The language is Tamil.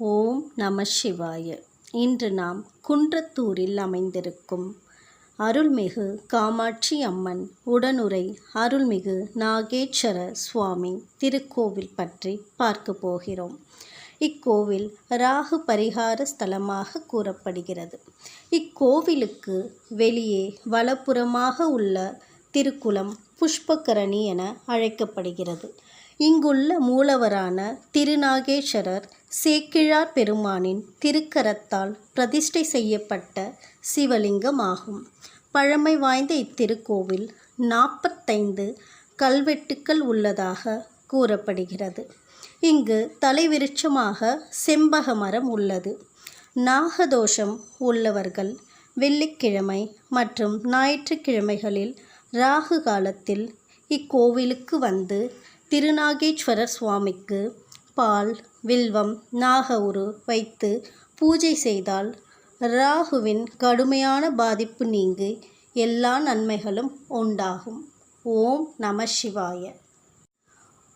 ஓம் நம சிவாய. இன்று நாம் குன்றத்தூரில் அமைந்திருக்கும் அருள்மிகு காமாட்சி அம்மன் உடனுரை அருள்மிகு நாகேஸ்வர சுவாமி திருக்கோவில் பற்றி பார்க்க போகிறோம். இக்கோவில் ராகு பரிகார ஸ்தலமாக கூறப்படுகிறது. இக்கோவிலுக்கு வெளியே வலப்புறமாக உள்ள திருக்குளம் புஷ்பகரணி என அழைக்கப்படுகிறது. இங்குள்ள மூலவரான திருநாகேஸ்வரர் சேக்கிழார் பெருமானின் திருக்கரத்தால் பிரதிஷ்டை செய்யப்பட்ட சிவலிங்கம் ஆகும் பழமை வாய்ந்த இத்திருக்கோவில் நாற்பத்தைந்து கல்வெட்டுக்கள் உள்ளதாக கூறப்படுகிறது. இங்கு தலைவிருட்சமாக செம்பக மரம் உள்ளது. நாகதோஷம் உள்ளவர்கள் வெள்ளிக்கிழமை மற்றும் ஞாயிற்றுக்கிழமைகளில் ராகு காலத்தில் இக்கோவிலுக்கு வந்து திருநாகேஸ்வரர் சுவாமிக்கு பால் வில்வம் நாக உரு வைத்து பூஜை செய்தால் ராகுவின் கடுமையான பாதிப்பு நீங்கி எல்லா நன்மைகளும் உண்டாகும். ஓம் நம சிவாய.